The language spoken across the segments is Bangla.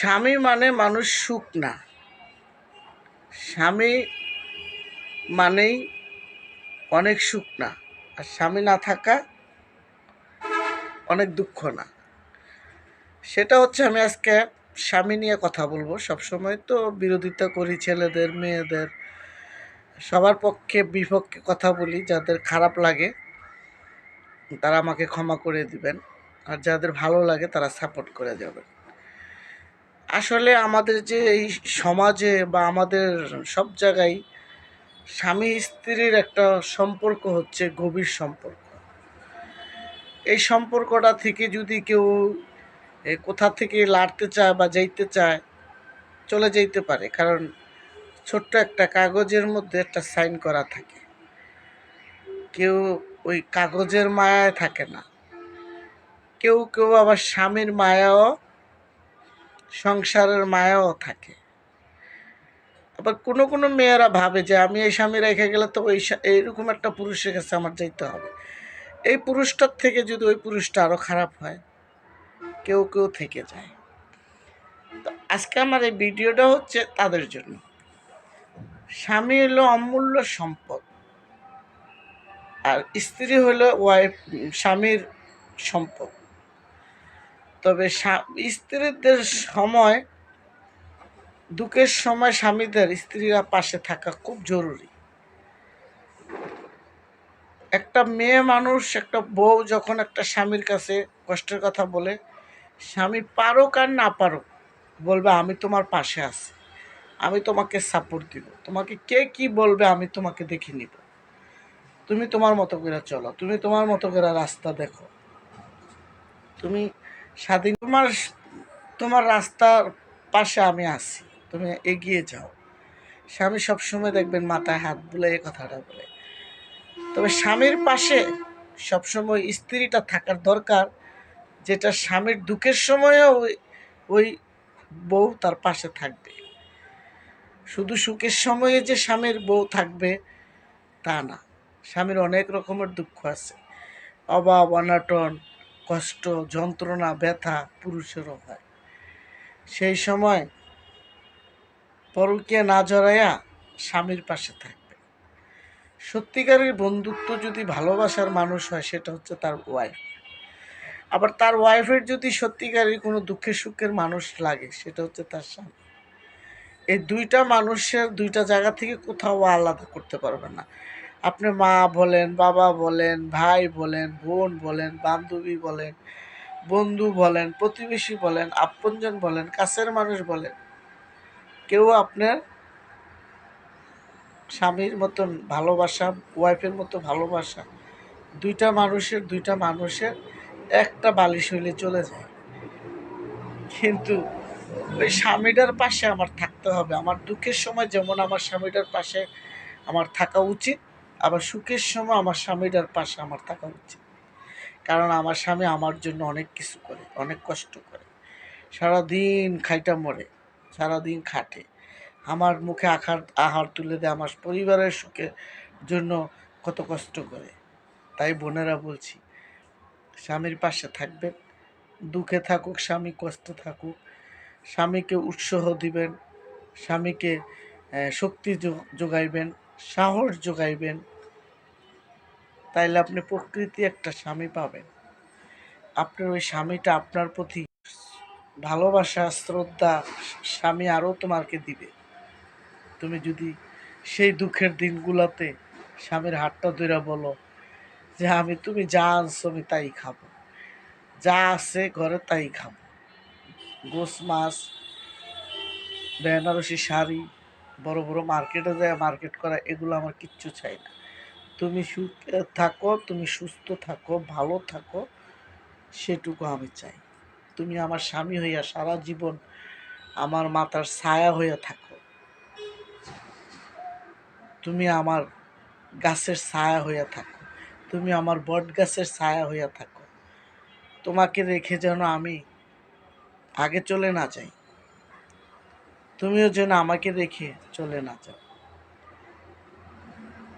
স্বামী মানে মানুষ সুখ না। স্বামী মানেই অনেক সুখ না। আর স্বামী না থাকা অনেক দুঃখ না। সেটা হচ্ছে আমি আজকে স্বামী নিয়ে কথা বলব। সবসময় তো বিরোধিতা করি ছেলেদের, মেয়েদের। সবার পক্ষে বিপক্ষে কথা বলি, যাদের খারাপ লাগে তারা আমাকে ক্ষমা করে দিবেন। আর যাদের ভালো লাগে তারা সাপোর্ট করে যাবেন। আসলে আমাদের যে এই সমাজে বা আমাদের সব জায়গায় স্বামী স্ত্রীর একটা সম্পর্ক হচ্ছে গভীর সম্পর্ক। এই সম্পর্কটা থেকে যদি কেউ কোথা থেকে লাড়তে চায় বা যাইতে চায়, চলে যাইতে পারে। কারণ ছোট্ট একটা কাগজের মধ্যে একটা সাইন করা থাকে। কেউ ওই কাগজের মায়ায় থাকে না। কেউ কেউ আবার স্বামীর মায়াও সংসারের মায়াও থাকে। আবার কোনো কোনো মেয়েরা ভাবে যে আমি এই স্বামী রেখে গেলে তো ওই এইরকম একটা পুরুষের কাছে আমার যাইতে হবে। এই পুরুষটার থেকে যদি ওই পুরুষটা আরও খারাপ হয়, কেউ কেউ থেকে যায়। তো আজকে আমার এই ভিডিওটা হচ্ছে তাদের জন্য। স্বামী হলো অমূল্য সম্পদ, আর স্ত্রী হলো ওয়াইফ স্বামীর সম্পদ। তবে স্ত্রীদের সময়, দুঃখের সময় স্বামীদের স্ত্রীরা পাশে থাকা খুব জরুরি। একটা মেয়ে মানুষ, একটা বউ যখন একটা স্বামীর কাছে কষ্টের কথা বলে, স্বামী পারুক আর না পারুক, বলবে, আমি তোমার পাশে আছি, আমি তোমাকে সাপোর্ট দিব। তোমাকে কে কি বলবে, আমি তোমাকে দেখে নিব। তুমি তোমার মতো করে চলো, তুমি তোমার মতো করে রাস্তা দেখো। তুমি স্বাধীন তোমার তোমার রাস্তার পাশে আমি আছি। তুমি এগিয়ে যাও। স্বামী সবসময় দেখবেন মাথায় হাত বুলে এই কথাটা বলে। তবে স্বামীর পাশে সবসময় স্ত্রীটা থাকার দরকার, যেটা স্বামীর দুঃখের সময়ও ওই ওই বউ তার পাশে থাকবে। শুধু সুখের সময়ে যে স্বামীর বউ থাকবে, তা না। স্বামীর অনেক রকমের দুঃখ আছে। অভাব, অনাটন কষ্ট, যন্ত্রণা, ব্যথা পুরুষেরও হয়। সেই সময় পরকীয়া না জড়াইয়া স্বামীর পাশে থাকবে। সত্যিকারের বন্ধুত্ব যদি ভালোবাসার মানুষ হয়, সেটা হচ্ছে তার ওয়াইফ আবার তার ওয়াইফের যদি সত্যিকারের কোনো দুঃখের সুখের মানুষ লাগে, সেটা হচ্ছে তার স্বামী। এই দুইটা মানুষের দুইটা জায়গা থেকে কোথাও আলাদা করতে পারবে না। আপনি মা বলেন, বাবা বলেন, ভাই বলেন, বোন বলেন, বান্ধবী বলেন, বন্ধু বলেন, প্রতিবেশী বলেন, আপনজন বলেন, কাছের মানুষ বলেন, কেউ আপনার স্বামীর মতন ভালোবাসা ওয়াইফের মতো ভালোবাসা, দুইটা মানুষের দুইটা মানুষের একটা বালিশ হইলে চলে যায়। কিন্তু ওই স্বামীটার পাশে আমার থাকতে হবে। আমার দুঃখের সময় যেমন আমার স্বামীটার পাশে আমার থাকা উচিত আবার সুখের সময় আমার স্বামীটার পাশে আমার থাকা উচিত। কারণ আমার স্বামী আমার জন্য অনেক কিছু করে, অনেক কষ্ট করে। সারাদিন খাইটা মরে, সারাদিন খাটে। আমার মুখে আখার, আহার তুলে দেয়, আমার পরিবারের সুখের জন্য কত কষ্ট করে। তাই বোনেরা বলছি, স্বামীর পাশে থাকবেন, দুঃখে থাকুক, স্বামী কষ্ট থাকুক, স্বামীকে উৎসাহ দিবেন, স্বামীকে শক্তি যোগাইবেন সাহস যোগাইবেন, তাইলে আপনি প্রকৃতি একটা স্বামী পাবেন। আপনার ওই স্বামীটা আপনার প্রতি ভালোবাসা, শ্রদ্ধা স্বামী আরও তোমাকে দিবে। তুমি যদি সেই দুঃখের দিনগুলোতে স্বামীর হাতটা ধরে বলো যে, আমি, তুমি যা আনছো আমি তাই খাব। যা আছে ঘরে তাই খাব। গোস মাছ, বেনারসি শাড়ি বড় বড় মার্কেটে যায়, মার্কেট করা, এগুলো আমার কিচ্ছু চাই না। তুমি সুখে থাকো, তুমি সুস্থ থাকো, ভালো থাকো, সেটুকু আমি চাই। তুমি আমার স্বামী হইয়া সারা জীবন আমার মাথার ছায়া হইয়া থাকো। তুমি আমার গাছের ছায়া হইয়া থাকো। তুমি আমার বট গাছের ছায়া হইয়া থাকো। তোমাকে রেখে যেন আমি আগে চলে না যাই। তুমিও যেন আমাকে রেখে চলে না যাও।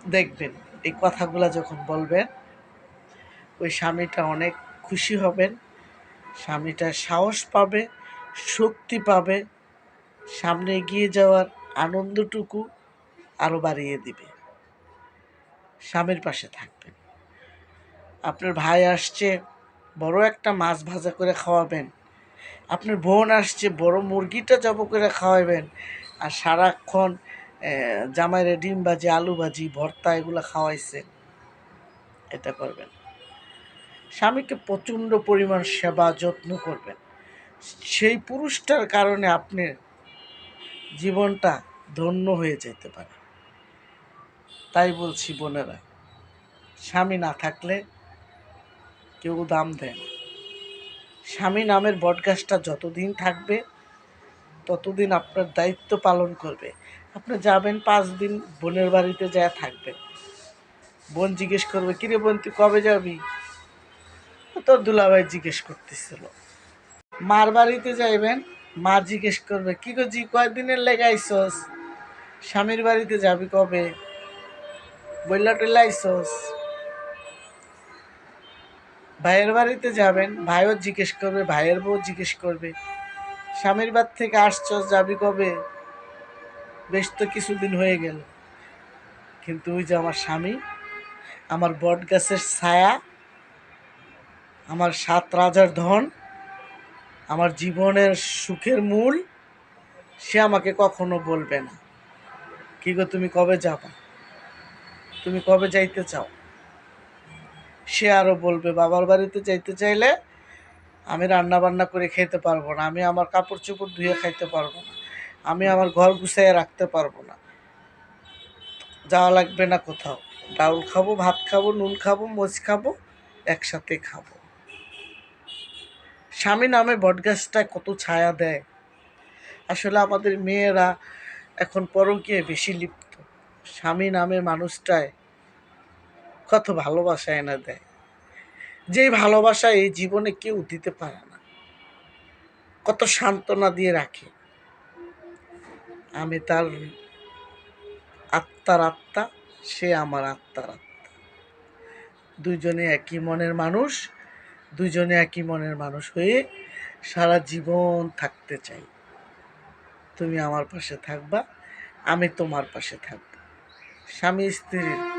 দেখবেন, এই কথাগুলো যখন বলবেন, ওই স্বামীটা অনেক খুশি হবেন, স্বামীটা সাহস পাবে, শক্তি পাবে, সামনে এগিয়ে যাওয়ার আনন্দটুকু আরও বাড়িয়ে দিবে। স্বামীর পাশে থাকবেন। আপনার ভাই আসছে, বড় একটা মাছ ভাজা করে খাওয়াবেন। আপনার বোন আসছে, বড় মুরগিটা জব করে খাওয়াবেন আর সারাক্ষণ জামাইরে ডিম ভাজি, আলু ভাজি, ভর্তা এগুলো খাওয়াইছে। এটা করবেন। স্বামীকে প্রচণ্ড পরিমাণ সেবা যত্ন করবেন। সেই পুরুষটার কারণে আপনার জীবনটা ধন্য হয়ে যেতে পারে। তাই বলছি বোনেরা, স্বামী না থাকলে কেউ দাম দেয় না। স্বামী নামের বটগাছটা যতদিন থাকবে, ততদিন আপনার দায়িত্ব পালন করবে। আপনি যাবেন পাঁচ দিন বোনের বাড়িতে যা থাকবেন বোন জিজ্ঞেস করবে, কিরে বোন, তুই কবে যাবি? তোর দুলাভাই জিজ্ঞেস করতেছিল। মার বাড়িতে যাইবেন, মা জিজ্ঞেস করবে, কি গো জি, কয়দিনের লেগে আইসস? স্বামীর বাড়িতে যাবি কবে? বইলা টইলা আইসস। ভাইয়ের বাড়িতে যাবেন, ভাইও জিজ্ঞেস করবে, ভাইয়ের বউ জিজ্ঞেস করবে, স্বামীর বাড়ি থেকে আসছস, যাবি কবে? বেশ তো কিছুদিন হয়ে গেল। কিন্তু ওই যে আমার স্বামী, আমার বট গাছের ছায়া, আমার সাত রাজার ধন, আমার জীবনের সুখের মূল, সে আমাকে কখনো বলবে না। কি গো তুমি কবে যাবা? তুমি কবে যাইতে চাও? সে আরও বলবে, বাবার বাড়িতে যাইতে চাইলে আমি রান্না বান্না করে খেতে পারব না, আমি আমার কাপড় চোপড় ধুয়ে খাইতে পারব না, আমি আমার ঘর গুছাইয়ে রাখতে পারব না। যাওয়া লাগবে না কোথাও। ডাউল খাব, ভাত খাব, নুন খাব মোচ খাব, একসাথে খাব। স্বামী নামে বটগাছটায় কত ছায়া দেয়। আসলে আমাদের মেয়েরা এখন পরকীয় বেশি লিপ্ত। স্বামী নামের মানুষটায় কত ভালোবাসা এনে দেয়। যেই ভালোবাসা এই জীবনে কেউ দিতে পারে না। কত সান্ত্বনা দিয়ে রাখে। আমি তার আত্মার আত্মা, সে আমার আত্মার আত্মা। দুজনে একই মনের মানুষ, দুইজনে একই মনের মানুষ হয়ে সারা জীবন থাকতে চাই। তুমি আমার পাশে থাকবা, আমি তোমার পাশে থাকব। স্বামী স্ত্রীর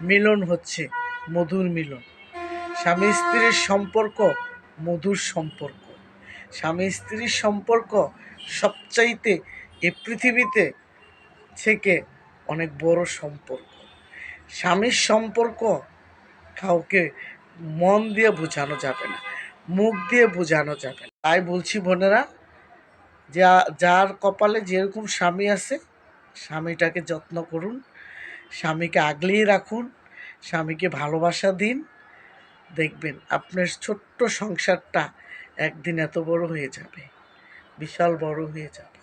মিলন হচ্ছে মধুর মিলন। স্বামী স্ত্রীর সম্পর্ক মধুর সম্পর্ক। স্বামী স্ত্রীর সম্পর্ক সবচাইতে এ পৃথিবীতে থেকে অনেক বড় সম্পর্ক। স্বামীর সম্পর্ক কাউকে মন দিয়ে বোঝানো যাবে না, মুখ দিয়ে বোঝানো যাবে না। তাই বলছি বোনেরা, যা, যার কপালে যেরকম স্বামী আছে, স্বামীটাকে যত্ন করুন। স্বামীকে আগলেই রাখুন, স্বামীকে ভালোবাসা দিন। দেখবেন আপনার ছোট্ট সংসারটা একদিন এত বড় হয়ে যাবে, বিশাল বড় হয়ে যাবে।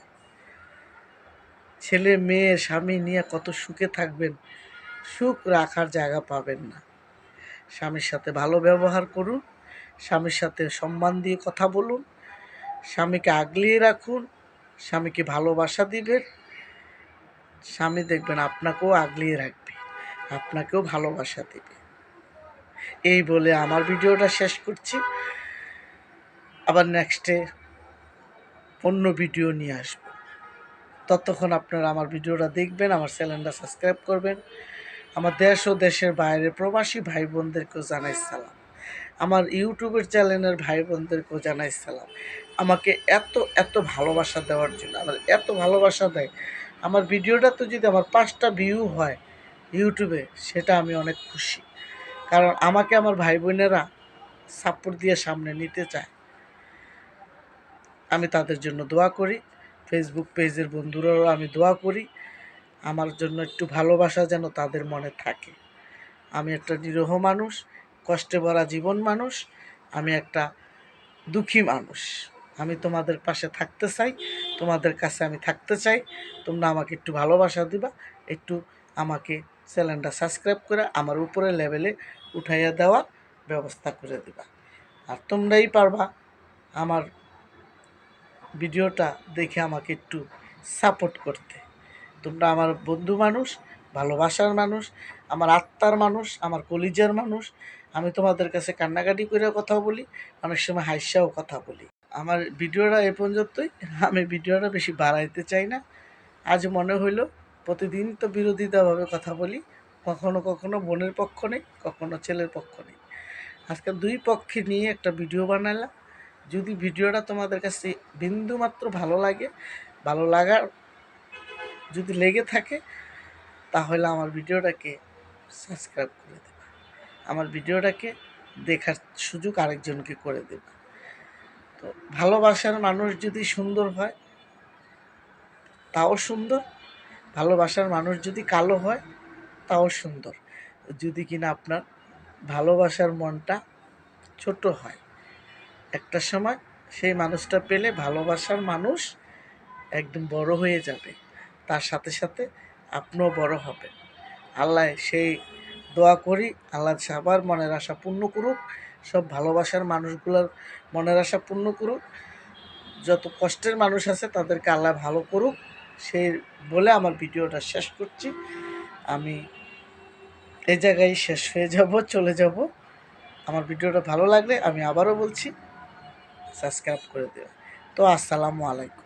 ছেলে, মেয়ে, স্বামী নিয়ে কত সুখে থাকবেন, সুখ রাখার জায়গা পাবেন না। স্বামীর সাথে ভালো ব্যবহার করুন, স্বামীর সাথে সম্মান দিয়ে কথা বলুন, স্বামীকে আগলিয়ে রাখুন, স্বামীকে ভালোবাসা দিবেন। স্বামী দেখবেন আপনাকেও আগলিয়ে রাখবে, আপনাকেও ভালোবাসা দেবে। এই বলে আমার ভিডিওটা শেষ করছি। আবার নেক্সটে অন্য ভিডিও নিয়ে আসব। ততক্ষণ আপনারা আমার ভিডিওটা দেখবেন, আমার চ্যানেলটা সাবস্ক্রাইব করবেন। আমার দেশ ও দেশের বাইরে প্রবাসী ভাই বোনদেরকেও জানাই সালাম। আমার ইউটিউবের চ্যানেলের ভাই বোনদেরকেও জানাই সালাম। আমাকে এত এত ভালোবাসা দেওয়ার জন্য, আমার এত ভালোবাসা দেয় আমার ভিডিওটা তো যদি আমার পাঁচটা ভিউ হয় ইউটিউবে সেটা আমি অনেক খুশি। কারণ আমাকে আমার ভাই বোনেরা সাপোর্ট দিয়ে সামনে নিতে চায়। আমি তাদের জন্য দোয়া করি। ফেসবুক পেজের বন্ধুরাও আমি দোয়া করি। আমার জন্য একটু ভালোবাসা যেন তাদের মনে থাকে। আমি একটা নিরহ মানুষ, কষ্টে ভরা জীবন মানুষ, আমি একটা দুঃখী মানুষ। আমি তোমাদের পাশে থাকতে চাই। তোমাদের কাছে আমি থাকতে চাই। তোমরা আমাকে একটু ভালোবাসা দিবা, একটু আমাকে চ্যানেলটা সাবস্ক্রাইব করে আমার উপরে লেভেলে উঠাইয়া দেওয়ার ব্যবস্থা করে দিবা। আর তোমরাই পারবা আমার ভিডিওটা দেখে আমাকে একটু সাপোর্ট করতে। তোমরা আমার বন্ধু মানুষ, ভালোবাসার মানুষ, আমার আত্মার মানুষ, আমার কলিজার মানুষ। আমি তোমাদের কাছে কান্নাকাটি করে কথা বলি, অনেক সময় হাস্যাও কথা বলি। আমার ভিডিওটা এ পর্যন্তই। আমি ভিডিওটা বেশি বাড়াইতে চাই না। আজ মনে হইল, প্রতিদিন তো বিরোধিতাভাবে কথা বলি, কখনো কখনো বোনের পক্ষ নেই, কখনো ছেলের পক্ষ নেই। আজকে দুই পক্ষে নিয়ে একটা ভিডিও বানালাম যদি ভিডিওটা তোমাদের কাছে বিন্দু মাত্র ভালো লাগে, ভালো লাগার যদি লেগে থাকে, তাহলে আমার ভিডিওটাকে সাবস্ক্রাইব করে দেবে। আমার ভিডিওটাকে দেখার সুযোগ আরেকজনকে করে দেবে। ভালোবাসার মানুষ যদি সুন্দর হয়, তাও সুন্দর। ভালোবাসার মানুষ যদি কালো হয়, তাও সুন্দর। যদি কিনা আপনার ভালোবাসার মনটা ছোট হয়। একটা সময় সেই মানুষটা পেলে ভালোবাসার মানুষ একদম বড় হয়ে যাবে। তার সাথে সাথে আপনিও বড় হবেন। আল্লাহ সেই দোয়া করি, আল্লাহ সবার মনের আশা পূর্ণ করুক। সব ভালোবাসার মানুষগুলোর মনের আশা পূর্ণ করুক। যত কষ্টের মানুষ আছে তাদেরকে আল্লাহ ভালো করুক। সেই বলে আমার ভিডিওটা শেষ করছি। আমি এই জায়গায় শেষ হয়ে যাব, চলে যাব। আমার ভিডিওটা ভালো লাগলে আমি আবারও বলছি, সাবস্ক্রাইব করে দেবে তো আসসালামু আলাইকুম।